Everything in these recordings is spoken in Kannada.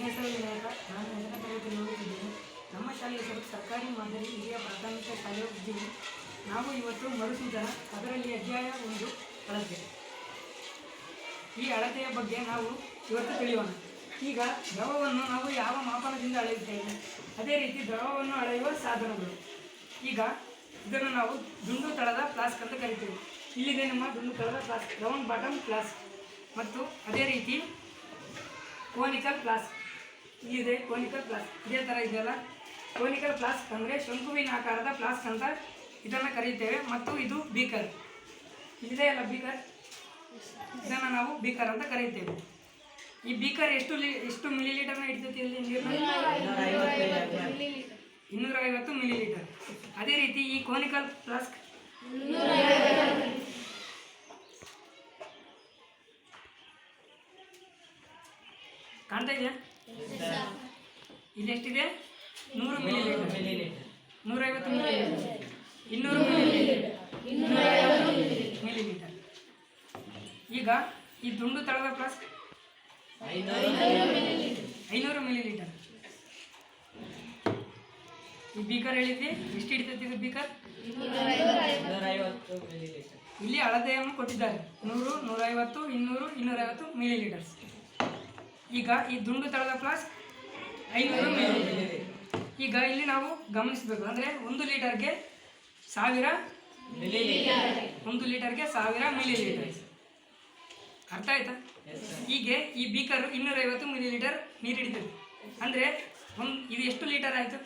ಹೆಸರು ವಿನಾಯಕ ನಾನು ನಮ್ಮ ಶಾಲೆಯ ಸರ್ಕಾರಿ ಮಾದರಿ ಹಿರಿಯ ಪ್ರಾಥಮಿಕ ಶಾಲೆ ಉದ್ಯಮಿ ನಾವು ಇವತ್ತು ಮರುಸೂಚನ, ಅದರಲ್ಲಿ ಅಧ್ಯಾಯ ಒಂದು ಅಳತೆ. ಈ ಅಳತೆಯ ಬಗ್ಗೆ ನಾವು ಇವತ್ತು ತಿಳಿಯೋಣ. ಈಗ ದ್ರವವನ್ನು ನಾವು ಯಾವ ಮಾಪನದಿಂದ ಅಳೆಯುತ್ತೇವೆ? ಅದೇ ರೀತಿ ದ್ರವವನ್ನು ಅಳೆಯುವ ಸಾಧನಗಳು. ಈಗ ಇದನ್ನು ನಾವು ದುಂಡು ತಳದ ಫ್ಲಾಸ್ಕ್ ಅಂತ ಕರಿತೀವಿ. ಇಲ್ಲಿದೆ ನಮ್ಮ ದುಂಡು ತಳದ ಫ್ಲಾಸ್ಕ್, ರೌಂಡ್ ಬಾಟಮ್ ಫ್ಲಾಸ್ಕ್. ಮತ್ತು ಅದೇ ರೀತಿ ಕೋನಿಕಲ್ ಫ್ಲಾಸ್ಕ್. ಇಲ್ಲಿದೆ ಕೋನಿಕಲ್ ಪ್ಲಾಸ್ ಇದೇ ಥರ ಇದೆಯಲ್ಲ? ಕೋನಿಕಲ್ ಪ್ಲಾಸ್ಕ್ ಅಂದರೆ ಶಂಕುವಿನ ಆಕಾರದ ಪ್ಲಾಸ್ಕ್ ಅಂತ ಇದನ್ನು ಕರೆಯುತ್ತೇವೆ ಮತ್ತು ಇದು ಬೀಕರ್ ಇದೇ ಅಲ್ಲ ಬೀಕರ್ ಇದನ್ನು ನಾವು ಬೀಕರ್ ಅಂತ ಕರೆಯುತ್ತೇವೆ ಈ ಬೀಕರ್ ಎಷ್ಟು ಲಿ ಎಷ್ಟು ಮಿಲಿ ಲೀಟರ್ನ ಇಡ್ತೈತಿ ಇಲ್ಲಿ ಇನ್ನೂರ ಐವತ್ತು ಮಿಲಿ ಲೀಟರ್ ಅದೇ ರೀತಿ ಈ ಕೋನಿಕಲ್ ಪ್ಲಾಸ್ಕ್ ಕಾಣ್ತಾ ಇದೆಯಾ? ಇದೆಷ್ಟಿದೆ ನೂರು ಮಿಲಿ ಲೀಟರ್ ನೂರೈವತ್ತು ಮಿಲಿ ಲೀಟರ್ ಇನ್ನೂರು ಮಿಲಿ ಲೀಟರ್ ಈಗ ಈ ದುಂಡು ತಳದ ಫ್ಲಾಸ್ಕ್ ಐನೂರು ಮಿಲಿ ಲೀಟರ್ ಈ ಬೀಕರ್ ಹೇಳಿದ್ವಿ. ಎಷ್ಟು ಹಿಡಿತೈತಿ ಇದು ಬೀಕರ್ ಇಲ್ಲಿ ಅಳತೆಯನ್ನು ಕೊಟ್ಟಿದ್ದಾರೆ. ನೂರು ನೂರೈವತ್ತು ಇನ್ನೂರು ಇನ್ನೂರೈವತ್ತು ಮಿಲಿ ಲೀಟರ್ಸ್ ಈಗ ಈ ದುಂಡು ತಳದ ಪ್ಲಸ್ ಐನೂರು ಈಗ ಇಲ್ಲಿ ನಾವು ಗಮನಿಸಬೇಕು. ಅಂದರೆ ಒಂದು ಲೀಟರ್ಗೆ ಸಾವಿರ ಒಂದು ಲೀಟರ್ಗೆ ಸಾವಿರ ಮಿಲಿ ಲೀಟರ್ ಅರ್ಥ ಆಯ್ತಾ? ಹೀಗೆ ಈ ಬೀಕರ್ ಇನ್ನೂರೈವತ್ತು ಮಿಲಿ ಲೀಟರ್ ನೀರು ಹಿಡಿತದೆ. ಅಂದರೆ ಒಂದು ಇದು ಎಷ್ಟು ಲೀಟರ್ ಆಯಿತು?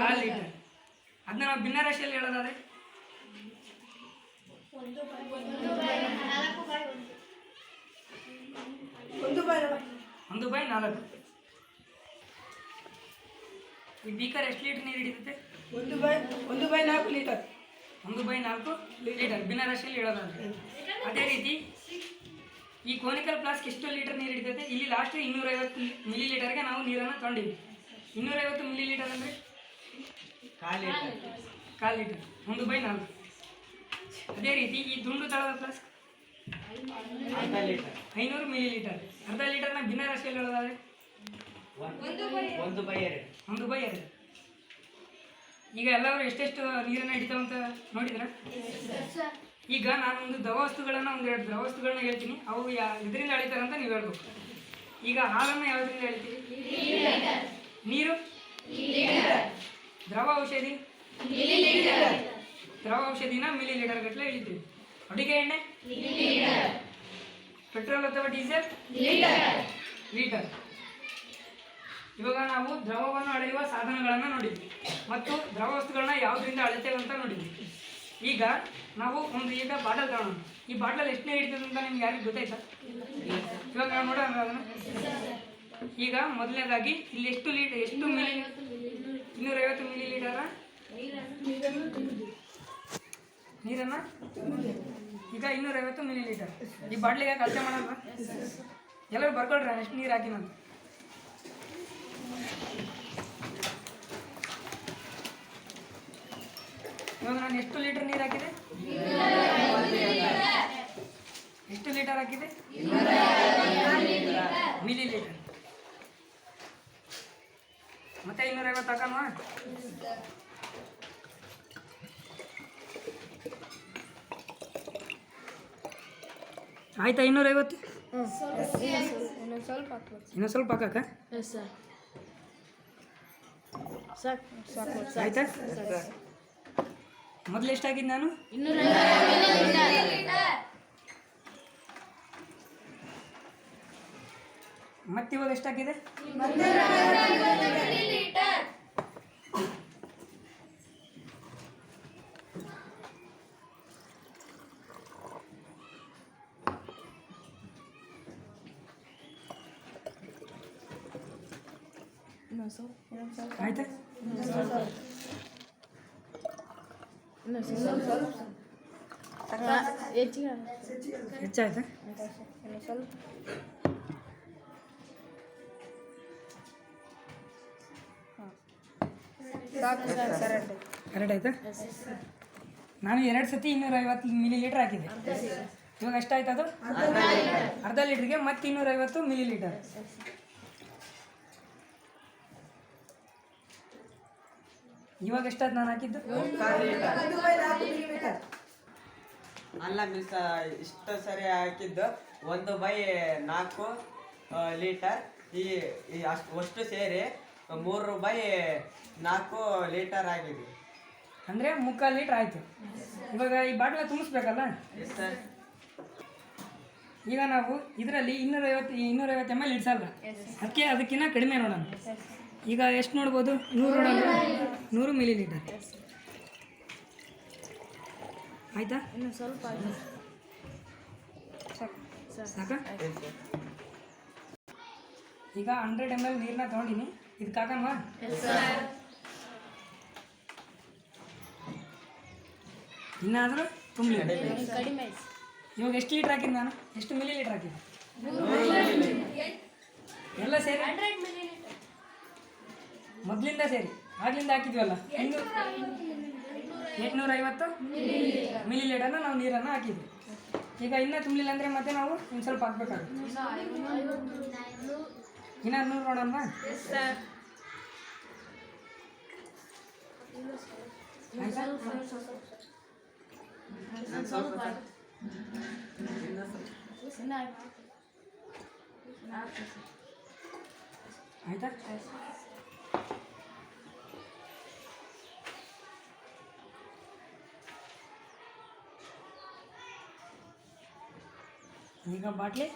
ಕಾಲು ಲೀಟರ್. ಅದನ್ನ ನಾವು ಭಿನ್ನ ರಾಶಿಯಲ್ಲಿ ಹೇಳೋದಾದ್ರೆ? ಒಂದು ಬೈ ನಾಲ್ಕು. ಈ ಬೀಕರ್ ಎಷ್ಟು ಲೀಟರ್ ನೀರು ಹಿಡಿತೈತೆ ಒಂದು ಬೈ ಒಂದು ಬೈ ನಾಲ್ಕು ಲೀಟರ್ ಒಂದು ಬೈ ನಾಲ್ಕು ಲೀಟರ್ ಬಿನ ರಾಶಿಯಲ್ಲಿ ಹೇಳೋದಂತೆ ಅದೇ ರೀತಿ ಈ ಕೋನಿಕಲ್ ಫ್ಲಾಸ್ಕ್ ಎಷ್ಟು ಲೀಟರ್ ನೀರು ಹಿಡಿತೈತೆ ಇಲ್ಲಿ ಲಾಸ್ಟ್ ಇನ್ನೂರೈವತ್ತು ಮಿಲಿ ಲೀಟರ್ಗೆ ನಾವು ನೀರನ್ನು ತೊಗೊಂಡಿವಿ. ಇನ್ನೂರೈವತ್ತು ಮಿಲಿ ಲೀಟರ್ ಅಂದರೆ? ಕಾಲು ಲೀಟರ್ ಒಂದು ಬೈ ನಾಲ್ಕು. ಅದೇ ರೀತಿ ಈ ದುಂಡು ತಳದ ಫ್ಲಾಸ್ಕ್ ಐನೂರು ಮಿಲಿ ಲೀಟರ್ ಅರ್ಧ ಲೀಟರ್ನ ಭಿನ್ನ ರಾಶಿಯಲ್ಲಿ ಹೇಳೋದಾದ್ರೆ? ಒಂದು ಬೈ ಎರಡು. ಒಂದು ಬೈ ಎರಡು. ಈಗ ಎಲ್ಲರೂ ಎಷ್ಟೆಷ್ಟು ನೀರನ್ನು ಹಿಡಿತಾವಂತ ನೋಡಿದ್ರ? ಈಗ ನಾನು ಒಂದು ದ್ರವವಸ್ತುಗಳನ್ನ ಒಂದು ಎರಡು ದ್ರವವಸ್ತುಗಳನ್ನ ಹೇಳ್ತೀನಿ. ಅವು ಯಾ ಇದರಿಂದ ಅಳಿತಾರಂತ ಅಂತ ನೀವು ಹೇಳ್ಬೇಕು. ಈಗ ಹಾಲನ್ನು ಯಾವುದರಿಂದ ಹೇಳ್ತೀವಿ ನೀರು? ದ್ರವ ಔಷಧಿ? ದ್ರವ ಔಷಧಿನ ಮಿಲಿ ಲೀಟರ್ ಗಟ್ಟಲೆ ಇಳಿತೀವಿ ಅಡುಗೆ ಎಣ್ಣೆ? ಪೆಟ್ರೋಲ್ ಅಥವಾ ಡೀಸೆಲ್ ಲೀಟರ್ ಇವಾಗ ನಾವು ದ್ರವವನ್ನು ಅಳೆಯುವ ಸಾಧನಗಳನ್ನು ನೋಡಿದ್ವಿ. ಮತ್ತು ದ್ರವ ವಸ್ತುಗಳನ್ನ ಯಾವುದರಿಂದ ಅಳಿತೇವೆ ಅಂತ ನೋಡಿದ್ವಿ. ಈಗ ನಾವು ಒಂದು ಈಗ ಬಾಟಲ್ ತಗೋಣ ಈ ಬಾಟಲ್ ಎಷ್ಟನೇ ಹಿಡಿತದೆ ಅಂತ ನಿಮ್ಗೆ ಯಾರಿಗೆ ಗೊತ್ತಾಯ್ತಾ? ಇವಾಗ ನಾವು ನೋಡೋಣ ಅದನ್ನು. ಈಗ ಮೊದಲನೇದಾಗಿ ಇಲ್ಲಿ ಎಷ್ಟು ಲೀಟರ್ ಎಷ್ಟು ಮಿಲಿ ಇನ್ನೂರೈವತ್ತು ಮಿಲಿ ಲೀಟರ ನೀರನ್ನು? ಈಗ ಇನ್ನೂರೈವತ್ತು ಮಿಲಿ ಲೀಟರ್ ಈ ಬಾಟ್ಲಿಗೆ ಕಲಸೆ ಮಾಡಲ್ವ ಎಲ್ಲರೂ ಬರ್ಕೊಳ್ರಿ ಎಷ್ಟು ನೀರು ಹಾಕಿನಂತ ಇವಾಗ ನಾನು ಎಷ್ಟು ಲೀಟರ್ ನೀರು ಹಾಕಿದೆ? ಎಷ್ಟು ಲೀಟರ್ ಹಾಕಿದೆ? ಮಿಲಿ ಲೀಟರ್ ಮತ್ತೆ ಇನ್ನೂರೈವತ್ತು ಹಾಕಲ್ವಾ ಆಯ್ತಾ ಇನ್ನೂರ ಐವತ್ತು? ಇನ್ನೊಂದು ಇನ್ನೂ ಸ್ವಲ್ಪ ಹಾಕಕ್ಕ? ಸರ್. ಸಾಕು ಸಾಕು ಆಯ್ತಾ? ಮೊದಲು ಎಷ್ಟಾಗಿದ್ದು ನಾನು? ಮತ್ತಿವಾಗ ಎಷ್ಟಾಗಿದೆ? ಆಯ್ತಾ ಹೆಚ್ಚಾಯ್ತಾ ಸ್ವಲ್ಪ ಕರೆಕ್ಟ್ ಆಯ್ತಾ? ನಾನು ಎರಡು ಸತಿ ಇನ್ನೂರ ಐವತ್ತು ಮಿಲಿ ಲೀಟರ್ ಹಾಕಿದೆ ಇವಾಗ ಎಷ್ಟಾಯ್ತು ಅದು? ಅರ್ಧ ಲೀಟ್ರಿಗೆ ಮತ್ತೆ ಇನ್ನೂರೈವತ್ತು ಮಿಲಿ ಲೀಟರ್ ಇವಾಗ ಎಷ್ಟಾಯ್ತು ನಾನು ಹಾಕಿದ್ದು? ಅಲ್ಲ ಮಿಸ್ ಇಷ್ಟು ಸರಿ ಹಾಕಿದ್ದು. ಒಂದು ಬೈ ನಾಲ್ಕು ಲೀಟರ್. ಈ ಅಷ್ಟು ಅಷ್ಟು ಸೇರಿ ಮೂರು ಬೈ ನಾಲ್ಕು ಲೀಟರ್ ಆಗಿದೆ. ಅಂದರೆ ಮುಕ್ಕಾಲು ಲೀಟರ್ ಆಯಿತು. ಇವಾಗ ಈ ಬಾಟ್ಲ ತುಂಬಿಸ್ಬೇಕಲ್ಲ? ಈಗ ನಾವು ಇದರಲ್ಲಿ ಇನ್ನೂರೈವತ್ತು ಇನ್ನೂರೈವತ್ತು ಎಂ ಎಲ್ ಇಡ್ಸಲ್ಲ ಅದಕ್ಕೆ ಅದಕ್ಕಿಂತ ಕಡಿಮೆ ನೋಡೋಣ. ಈಗ ಎಷ್ಟು ನೋಡ್ಬೋದು? ನೂರು ನೋಡೋದು ನೂರು ಮಿಲಿ ಲೀಟರ್ ಆಯ್ತಾ? ಇನ್ನು ಸ್ವಲ್ಪ ಸಾಕು. ಈಗ ಹಂಡ್ರೆಡ್ ಎಂ ಎಲ್ ನೀರನ್ನ ತೊಗೊಂಡಿನಿ. ಇದಕ್ಕೆ ಹಾಕಲ್ವಾ ಇನ್ನಾದರೂ ಕಡಿಮೆ ಇವಾಗ ಎಷ್ಟು ಲೀಟ್ರ್ ಹಾಕಿದ್ದು ನಾನು? ಎಷ್ಟು ಮಿಲಿ ಲೀಟ್ರ್ ಹಾಕಿದ್ದು ಎಲ್ಲ ಸೇರಿ? ಮೊದಲಿಂದ ಸೇರಿ. ಆಗ್ಲಿಂದ ಹಾಕಿದ್ವಲ್ಲ? ಇನ್ನು ಎಂಟುನೂರ ಐವತ್ತು ಮಿಲಿ ಲೀಟರ್ನ ನಾವು ನೀರನ್ನು ಹಾಕಿದ್ವಿ. ಈಗ ಇನ್ನೂ ತುಂಬಲಿಲ್ಲ ಅಂದರೆ ಮತ್ತೆ ನಾವು ಇನ್ನು ಸ್ವಲ್ಪ ಹಾಕ್ಬೇಕಾಗುತ್ತೆ. ಇನ್ನ ನೂರು ನೋಡೋಣ. ಆಯ್ತಾ ನಾನು ಸ್ವಲ್ಪ ಸರ್ ಇನ್ನು ಆಯ್ತು ಆಯ್ತಾ ಈಗ ಬಾಟ್ಲಿ?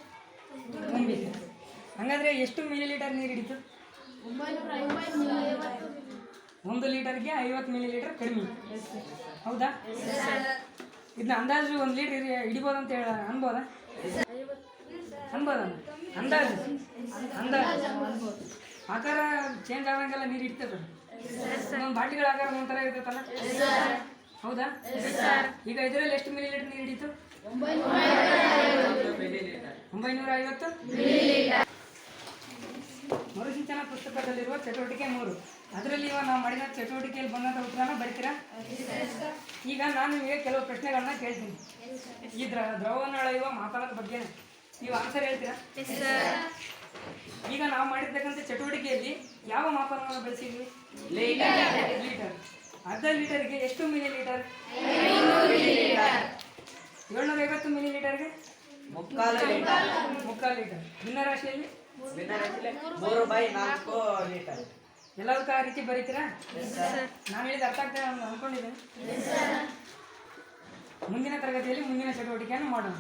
ಹಂಗಾದ್ರೆ ಎಷ್ಟು ಮಿಲಿ ಲೀಟರ್ ನೀರು ಹಿಡಿತು? ಒಂದು ಲೀಟರ್ಗೆ ಐವತ್ತು ಮಿಲಿ ಲೀಟರ್ ಕಡಿಮೆ. ಹೌದಾ? ಇದನ್ನ ಅಂದಾಜು ಒಂದು ಲೀಟರ್ ಹಿಡಿಬೋದು ಅಂತ ಹೇಳ ಅನ್ಬೋದ? ಅನ್ಬೋದ? ಅಂದಾಜು. ಅಂದಾಜು. ಆಕಾರ ಚೇಂಜ್ ಆದಂಗೆಲ್ಲ ನೀರು ಇಡ್ತದೆ ನಮ್ಮ ಬಾಟ್ಲಿಗಳ ಆಕಾರ ಒಂಥರ ಇರ್ತೈತಲ್ಲ ಹೌದಾ? ಈಗ ಇದರಲ್ಲಿ ಎಷ್ಟು ಮಿಲಿ ಲೀಟರ್ ನೀರು ಹಿಡಿತು? ಒಂಬೈನೂರ ಐವತ್ತು ಮರುಸಿಂಚನ ಪುಸ್ತಕದಲ್ಲಿರುವ ಚಟುವಟಿಕೆ ಮೂರು. ಅದರಲ್ಲಿ ಇವಾಗ ನಾವು ಮಾಡಿದ ಚಟುವಟಿಕೆಯಲ್ಲಿ ಬಂದಂಥ ಉತ್ತರನ ಬರ್ತೀರಾ? ಈಗ ನಾನು ನಿಮಗೆ ಕೆಲವು ಪ್ರಶ್ನೆಗಳನ್ನ ಕೇಳ್ತೀನಿ. ಈ ದ್ರ ದ್ರವವನ್ನು ಅಳೆಯುವ ಮಾಪನದ ಬಗ್ಗೆ ನೀವು ಆನ್ಸರ್ ಹೇಳ್ತೀರಾ? ಈಗ ನಾವು ಮಾಡಿರ್ತಕ್ಕಂಥ ಚಟುವಟಿಕೆಯಲ್ಲಿ ಯಾವ ಮಾಪನವನ್ನು ಬಳಸಿದ್ವಿ? ಲೀಟರ್ ಅರ್ಧ ಲೀಟರ್ಗೆ ಎಷ್ಟು ಮಿಲಿ ಲೀಟರ್ ಏಳ್ನೂರ ಐವತ್ತು ಮಿಲಿ ಲೀಟರ್ಗೆ ಮುಕ್ಕಾಲು ಲೀಟರ್. ಮುಕ್ಕಾಲು ಲೀಟರ್. ಭಿನ್ನರಾಶಿಯಲ್ಲಿ ರಾಶಿಯಲ್ಲಿ? ಮೂರು ಬೈ ನಾಲ್ಕು ಲೀಟರ್. ಎಲ್ಲದಕ್ಕೂ ಆ ರೀತಿ ಬರೀತೀರಾ? ನಾನು ಹೇಳಿದ ಅರ್ಥ ಆಗ್ತದೆ ಅನ್ಕೊಂಡಿದ್ದೇನೆ. ಮುಂದಿನ ತರಗತಿಯಲ್ಲಿ ಮುಂದಿನ ಚಟುವಟಿಕೆಯನ್ನು ಮಾಡೋಣ.